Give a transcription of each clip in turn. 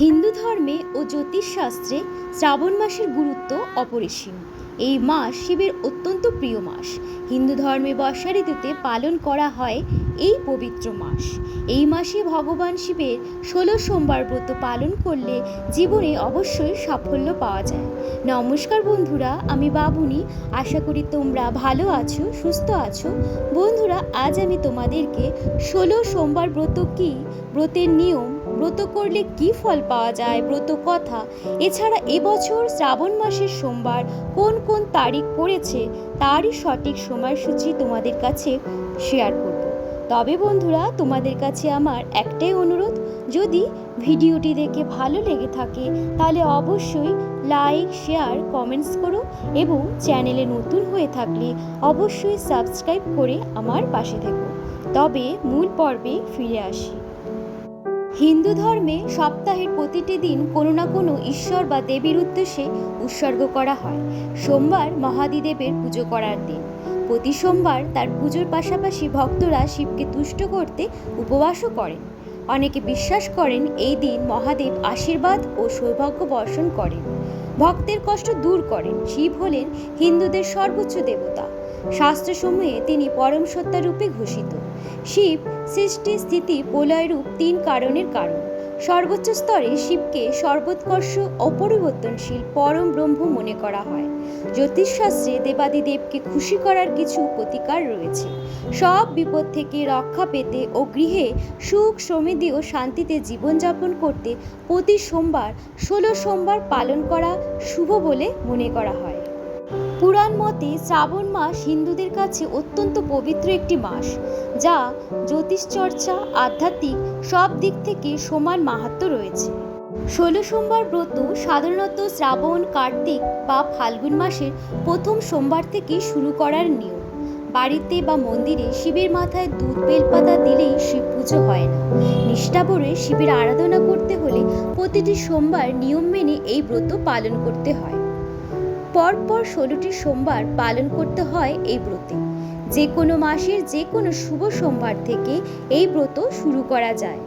হিন্দু ধর্মে ও জ্যোতিষশাস্ত্রে শ্রাবণ মাসের গুরুত্ব অপরিসীম। এই মাস শিবের অত্যন্ত প্রিয় মাস। হিন্দু ধর্মে বর্ষা ঋতুতে পালন করা হয় এই পবিত্র মাস। এই মাসে ভগবান শিবের ষোলো সোমবার ব্রত পালন করলে জীবনে অবশ্যই সাফল্য পাওয়া যায়। নমস্কার বন্ধুরা, আমি বাবুনি। আশা করি তোমরা ভালো আছো, সুস্থ আছো। বন্ধুরা, আজ আমি তোমাদেরকে ষোলো সোমবার ব্রত কী? ব্রতের নিয়ম ব্রত করলে কি ফল পাওয়া যায়? ব্রত কথা। এছাড়া এবছর শ্রাবণ মাসের সোমবার কোন কোন তারিখ পড়েছে তারই সঠিক সময়সূচি তোমাদের কাছে শেয়ার করব। তবে বন্ধুরা, তোমাদের কাছে আমার একটাই অনুরোধ, যদি ভিডিওটি দেখে ভালো লেগে থাকে, তাহলে অবশ্যই লাইক শেয়ার কমেন্টস করো এবং চ্যানেলে নতুন হয়ে থাকলে অবশ্যই সাবস্ক্রাইব করে আমার পাশে থেকো। তবে মূল পর্বে ফিরে আসি। হিন্দু ধর্মে সপ্তাহের প্রতিটি দিন কোনো না কোনো ঈশ্বর বা দেবীর উদ্দেশ্যে উৎসর্গ করা হয়। সোমবার মহাদিদেবের পুজো করার দিন। প্রতি সোমবার তার পুজোর পাশাপাশি ভক্তরা শিবকে তুষ্ট করতে উপবাসও করেন। অনেকে বিশ্বাস করেন এই দিন মহাদেব আশীর্বাদ ও সৌভাগ্য বর্ষণ করেন। ভক্তের কষ্ট দূর করেন। শিব হলেন হিন্দুদের সর্বোচ্চ দেবতা। শাস্ত্রসমূহে তিনি পরম সত্তা রূপে ঘোষিত। শিব সৃষ্টি স্থিতি প্রলয় রূপ তিন কারণের কারণ। সর্বোচ্চ স্তরে শিবকে সর্বোৎকর্ষ অপরিবর্তনশীল পরম ব্রহ্ম মনে করা হয়। জ্যোতিষশাস্ত্রে দেবাদিদেবকে খুশি করার কিছু প্রতিকার রয়েছে। সব বিপদ থেকে রক্ষা পেতে ও গৃহে সুখ, সমৃদ্ধি ও শান্তিতে জীবনযাপন করতে প্রতি সোমবার, ষোলো সোমবার পালন করা শুভ বলে মনে করা হয়। পুরাণ মতে শ্রাবণ মাস হিন্দুদের কাছে অত্যন্ত পবিত্র একটি মাস, যা জ্যোতিষচর্চা, আধ্যাত্মিক সব দিক থেকে সমান মাহাত্ম রয়েছে। ষোলো সোমবার ব্রত সাধারণত শ্রাবণ, কার্তিক বা ফাল্গুন মাসের প্রথম সোমবার থেকে শুরু করার নিয়ম। বাড়িতে বা মন্দিরে শিবের মাথায় দুধ, বেলপাতা দিলেই শিব পুজো হয় না। নিষ্ঠাভরে শিবের আরাধনা করতে হলে প্রতিটি সোমবার নিয়ম মেনে এই ব্রত পালন করতে হয়। পরপর ষোলোটি সোমবার পালন করতে হয় এই ব্রতে। যে কোনো মাসের যে কোনো শুভ সোমবার থেকে এই ব্রত শুরু করা যায়।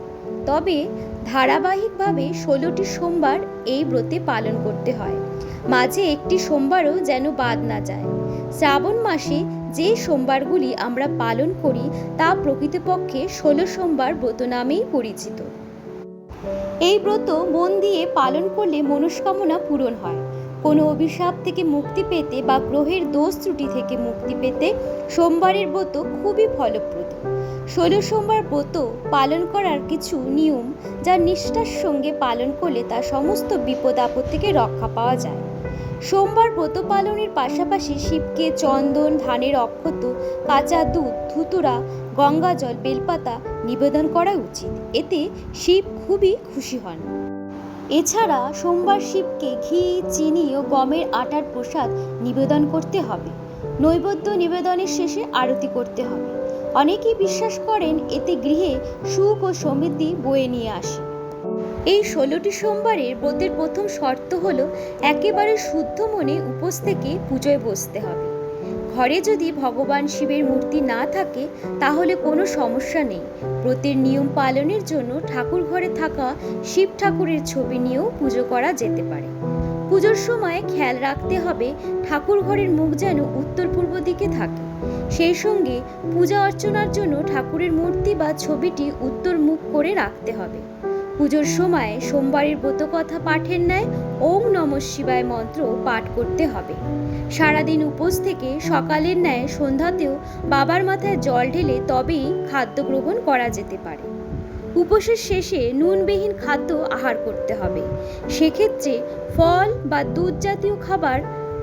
তবে ধারাবাহিকভাবে ষোলোটি সোমবার এই ব্রতে পালন করতে হয়। মাঝে একটি সোমবারও যেন বাদ না যায়। শ্রাবণ মাসে যে সোমবারগুলি আমরা পালন করি তা প্রকৃতপক্ষে ষোলো সোমবার ব্রত নামেই পরিচিত। এই ব্রত মন দিয়ে পালন করলে মনস্কামনা পূরণ হয়। কোনো অভিশাপ থেকে মুক্তি পেতে বা গ্রহের দোষ ত্রুটি থেকে মুক্তি পেতে সোমবারের ব্রত খুবই ফলপ্রদ। ষোলো সোমবার ব্রত পালন করার কিছু নিয়ম যা নিষ্ঠার সঙ্গে পালন করলে তা সমস্ত বিপদ আপদ থেকে রক্ষা পাওয়া যায়। সোমবার ব্রত পালনের পাশাপাশি শিবকে চন্দন, ধানের অক্ষত, কাঁচা দুধ, ধুতুরা, গঙ্গাজল, বেলপাতা নিবেদন করা উচিত। এতে শিব খুবই খুশি হন। এছাড়া সোমবার শিবকে ঘি, চিনি ও গমের আটার প্রসাদ নিবেদন করতে হবে। নৈবেদ্য নিবেদনের শেষে আরতি করতে হবে। অনেকেই বিশ্বাস করেন এতে গৃহে সুখ ও সমৃদ্ধি বয়ে নিয়ে আসে। এই ষোলোটি সোমবারের ব্রতের প্রথম শর্ত হলো, একেবারে শুদ্ধ মনে উপোস থেকে পুজোয় বসতে হবে। ঘরে যদি ভগবান শিবের মূর্তি না থাকে, তাহলে কোনো সমস্যা নেই। ব্রতের নিয়ম পালনের জন্য ঠাকুর ঘরে থাকা শিব ঠাকুরের ছবি নিয়েও পুজো করা যেতে পারে। পুজোর সময় খেয়াল রাখতে হবে, ঠাকুর ঘরের মুখ যেন উত্তর পূর্ব দিকে থাকে। সেই সঙ্গে পূজা অর্চনার জন্য ঠাকুরের মূর্তি বা ছবিটি উত্তর মুখ করে রাখতে হবে। পুজোর সময় সোমবারের ব্রতকথা পাঠের ন্যায় ওম নম শিবায় মন্ত্র পাঠ করতে হবে। সারাদিন উপোস থেকে সকালের ন্যায় সন্ধ্যাতেও বাবার মাথায় জল ঢেলে তবেই খাদ্য গ্রহণ করা যেতে পারে। উপোসের শেষে নুনবিহীন খাদ্য আহার করতে হবে। সেক্ষেত্রে ফল বা দুধ জাতীয় খাবার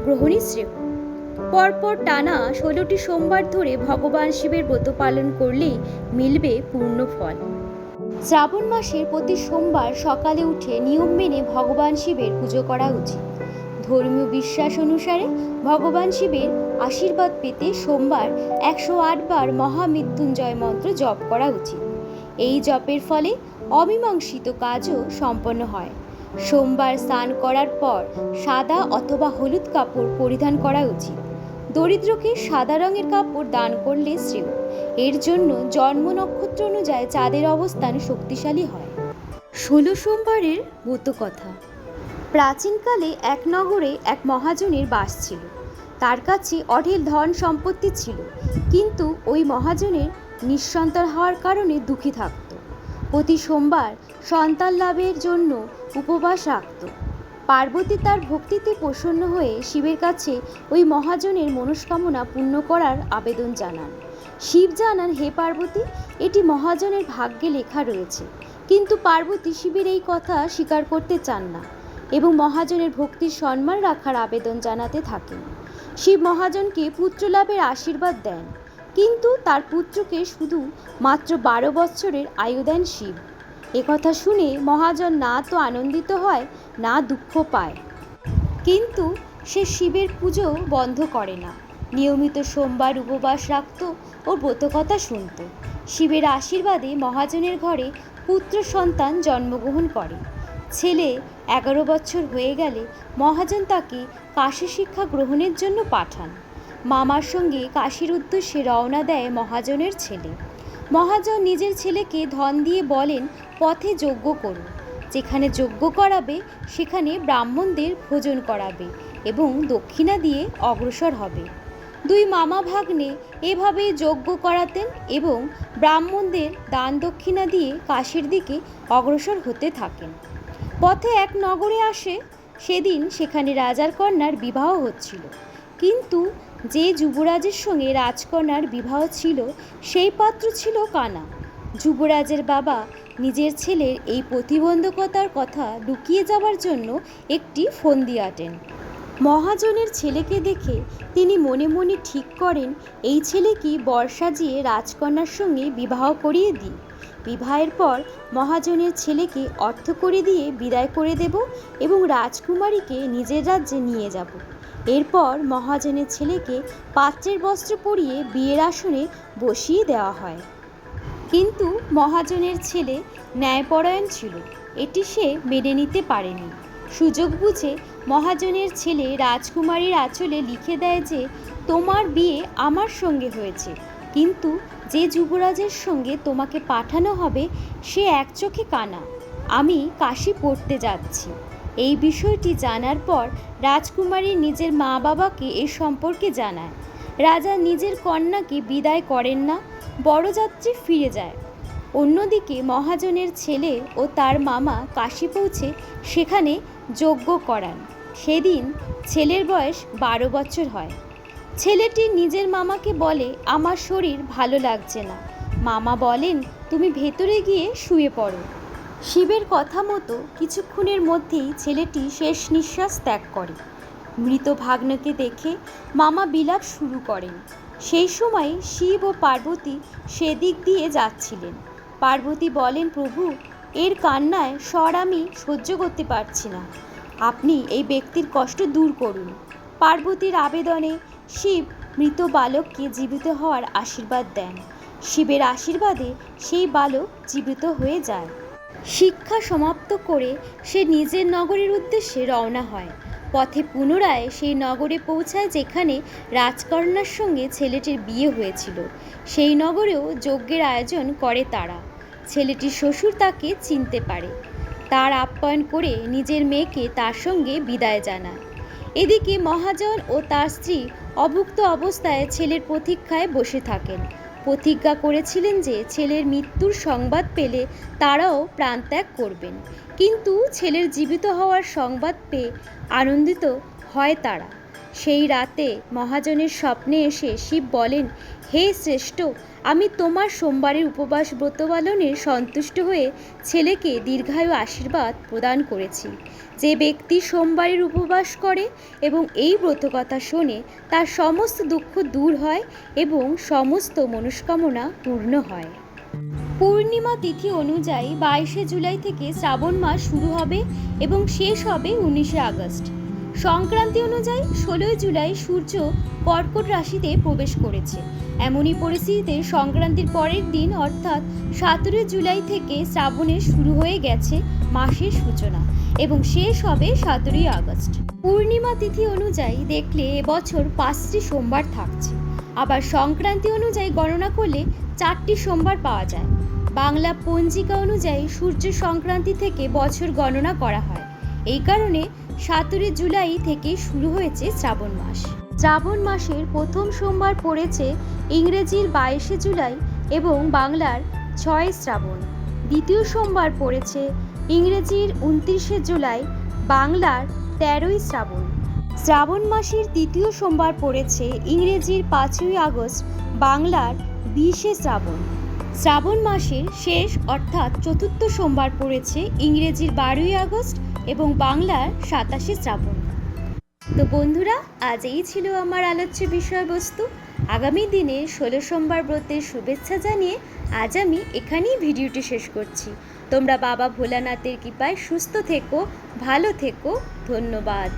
গ্রহণই শ্রেয়। পরপর টানা ষোলোটি সোমবার ধরে ভগবান শিবের ব্রত পালন করলেই মিলবে পূর্ণ ফল। শ্রাবণ মাসের প্রতি সোমবার সকালে উঠে নিয়ম মেনে ভগবান শিবের পুজো করা উচিত। ধর্মীয় বিশ্বাস অনুসারে ভগবান শিবের আশীর্বাদ পেতে সোমবার একশো আটবার মহামৃত্যুঞ্জয় মন্ত্র জপ করা উচিত। এই জপের ফলে অমীমাংসিত কাজও সম্পন্ন হয়। সোমবার স্নান করার পর সাদা অথবা হলুদ কাপড় পরিধান করা উচিত। দরিদ্রকে সাদা রঙের কাপড় দান করলে শ্রেয়। এর জন্য জন্ম নক্ষত্র অনুযায়ী চাঁদের অবস্থান শক্তিশালী হয়। ষোলো সোমবারের কথা। প্রাচীনকালে এক নগরে এক মহাজনের বাস ছিল। তার কাছে অঢেল ধন সম্পত্তি ছিল, কিন্তু ওই মহাজনের নিঃসন্তান হওয়ার কারণে দুঃখী থাকত। প্রতি সোমবার সন্তান লাভের জন্য উপবাস রাখত। পার্বতী তার ভক্তিতে প্রসন্ন হয়ে শিবের কাছে ওই মহাজনের মনস্কামনা পূর্ণ করার আবেদন জানান। শিব জানান হে পার্বতী, এটি মহাজনের ভাগ্যে লেখা রয়েছে। কিন্তু পার্বতী শিবের এই কথা স্বীকার করতে চান না এবং মহাজনের ভক্তির সম্মান রাখার আবেদন জানাতে থাকেন। শিব মহাজনকে পুত্রলাভের আশীর্বাদ দেন, কিন্তু তার পুত্রকে শুধু মাত্র বারো বৎসরের আয়ু দেন শিব। একথা শুনে মহাজন না তো আনন্দিত হয়, না দুঃখ পায়। কিন্তু সে শিবের পুজো বন্ধ করে না। নিয়মিত সোমবার উপবাস রাখত ও ব্রতকথা শুনত। শিবের আশীর্বাদে মহাজনের ঘরে পুত্র সন্তান জন্মগ্রহণ করে। ছেলে এগারো বছর হয়ে গেলে মহাজন তাকে কাশি শিক্ষা গ্রহণের জন্য পাঠান। মামার সঙ্গে কাশির উদ্দেশ্যে রওনা দেয় মহাজনের ছেলে। মহাজন নিজের ছেলেকে ধন দিয়ে বলেন, পথে যজ্ঞ করুন যেখানে যজ্ঞ করাবে, সেখানে ব্রাহ্মণদের ভোজন করাবে এবং দক্ষিণা দিয়ে অগ্রসর হবে। দুই মামা ভাগ্নে এভাবেই যজ্ঞ করাতেন এবং ব্রাহ্মণদের দান দক্ষিণা দিয়ে কাশীর দিকে অগ্রসর হতে থাকেন। পথে এক নগরে আসে, সেদিন সেখানে রাজার কন্যার বিবাহ হচ্ছিল। কিন্তু যে যুবরাজের সঙ্গে রাজকন্যার বিবাহ ছিল, সেই পাত্র ছিল কানা। যুবরাজের বাবা নিজের ছেলের এই প্রতিবন্ধকতার কথা লুকিয়ে যাওয়ার জন্য একটি ফন্দি আটেন। মহাজনের ছেলেকে দেখে তিনি মনে মনে ঠিক করেন, এই ছেলেকে বর সাজিয়ে রাজকন্যার সঙ্গে বিবাহ করিয়ে দিই। বিবাহের পর মহাজনের ছেলেকে অর্থ করে দিয়ে বিদায় করে দেব এবং রাজকুমারীকে নিজের রাজ্যে নিয়ে যাব। এরপর মহাজনের ছেলেকে পাত্রের বস্ত্র পরিয়ে বিয়ের আসনে বসিয়ে দেওয়া হয়। কিন্তু মহাজনের ছেলে ন্যায়পরায়ণ ছিল। এটি সে মেনে নিতে পারেনি। সুযোগ বুঝে মহাজনের ছেলে রাজকুমারীর আঁচলে লিখে দেয় যে, তোমার বিয়ে আমার সঙ্গে হয়েছে। কিন্তু যে যুবরাজের সঙ্গে তোমাকে পাঠানো হবে, সে এক চোখে কানা। আমি কাশি পড়তে যাচ্ছি এই বিষয়টি জানার পর রাজকুমারী নিজের মা বাবাকে এ সম্পর্কে জানায়। রাজা নিজের কন্যাকে বিদায় করেন না বড়যাত্রী ফিরে যায়। অন্যদিকে মহাজনের ছেলে ও তার মামা কাশি পৌঁছে সেখানে যজ্ঞ করান। সেদিন ছেলের বয়স বারো বছর হয়। ছেলেটি নিজের মামাকে বলে, আমার শরীর ভালো লাগছে না। মামা বলেন, তুমি ভেতরে গিয়ে শুয়ে পড়ো। শিবের কথা মতো কিছুক্ষণের মধ্যেই ছেলেটি শেষ নিঃশ্বাস ত্যাগ করে। মৃত ভাগ্নকে দেখে মামা বিলাপ শুরু করেন। সেই সময় শিব ও পার্বতী সেদিক দিয়ে যাচ্ছিলেন। পার্বতী বলেন, প্রভু এর কান্নায় স্বর আমি সহ্য করতে পারছি না। আপনি এই ব্যক্তির কষ্ট দূর করুন। পার্বতীর আবেদনে শিব মৃত বালককে জীবিত হওয়ার আশীর্বাদ দেন। শিবের আশীর্বাদে সেই বালক জীবিত হয়ে যায়। শিক্ষা সমাপ্ত করে সে নিজের নগরের উদ্দেশ্যে রওনা হয়। পথে পুনরায় সেই নগরে পৌঁছায় যেখানে রাজকন্যার সঙ্গে ছেলেটির বিয়ে হয়েছিল। সেই নগরেও যজ্ঞের আয়োজন করে তারা। ছেলেটির শ্বশুর তাকে চিনতে পারে। তার আপ্যায়ন করে নিজের মেয়েকে তার সঙ্গে বিদায় জানায়। এদিকে মহাজন ও তার স্ত্রী অভুক্ত অবস্থায় ছেলের প্রতীক্ষায় বসে থাকেন। প্রতিজ্ঞা করেছিলেন যে ছেলের মৃত্যুর সংবাদ পেলে তারাও প্রাণত্যাগ করবেন। কিন্তু ছেলের জীবিত হওয়ার সংবাদ পেয়ে আনন্দিত হয় তারা। সেই রাতে মহাজনের স্বপ্নে এসে শিব বলেন, হে শ্রেষ্ঠ, আমি তোমার সোমবারের উপবাস ব্রত পালনে সন্তুষ্ট হয়ে ছেলেকে দীর্ঘায়ু আশীর্বাদ প্রদান করেছি। যে ব্যক্তি সোমবারের উপবাস করে এবং এই ব্রতকথা শোনে, তার সমস্ত দুঃখ দূর হয় এবং সমস্ত মনস্কামনা পূর্ণ হয়। পূর্ণিমা তিথি অনুযায়ী বাইশে জুলাই থেকে শ্রাবণ মাস শুরু হবে এবং শেষ হবে উনিশে আগস্ট। সংক্রান্তি অনুযায়ী ষোলোই জুলাই সূর্য কর্কট রাশিতে প্রবেশ করেছে। এমনই পরিস্থিতিতে সংক্রান্তির পরের দিন, অর্থাৎ সতেরোই জুলাই থেকে শ্রাবণের শুরু হয়ে গেছে মাসের সূচনা এবং শেষ হবে সতেরোই আগস্ট। পূর্ণিমা তিথি অনুযায়ী দেখলে এবছর পাঁচটি সোমবার থাকছে। আবার সংক্রান্তি অনুযায়ী গণনা করলে চারটি সোমবার পাওয়া যায়। বাংলা পঞ্জিকা অনুযায়ী সূর্য সংক্রান্তি থেকে বছর গণনা করা হয়। এই কারণে সতেরোই জুলাই থেকে শুরু হয়েছে শ্রাবণ মাস। শ্রাবণ মাসের প্রথম সোমবার পড়েছে ইংরেজির বাইশে জুলাই এবং বাংলার ছয় শ্রাবণ। দ্বিতীয় সোমবার পড়েছে ইংরেজির উনত্রিশে জুলাই, বাংলার তেরোই শ্রাবণ। শ্রাবণ মাসের তৃতীয় সোমবার পড়েছে ইংরেজির পাঁচই আগস্ট, বাংলার বিশে শ্রাবণ। শ্রাবণ মাসের শেষ অর্থাৎ চতুর্থ সোমবার পড়েছে ইংরেজির বারোই আগস্ট এবং বাংলার সাতাশে শ্রাবণ। তো বন্ধুরা, আজ এই ছিল আমার আলোচ্য বিষয়বস্তু। আগামী দিনে ষোলো সোমবার ব্রতের শুভেচ্ছা জানিয়ে আজ আমি এখানেই ভিডিওটি শেষ করছি। তোমরা বাবা ভোলানাথের কৃপায় সুস্থ থেকো, ভালো থেকো। ধন্যবাদ।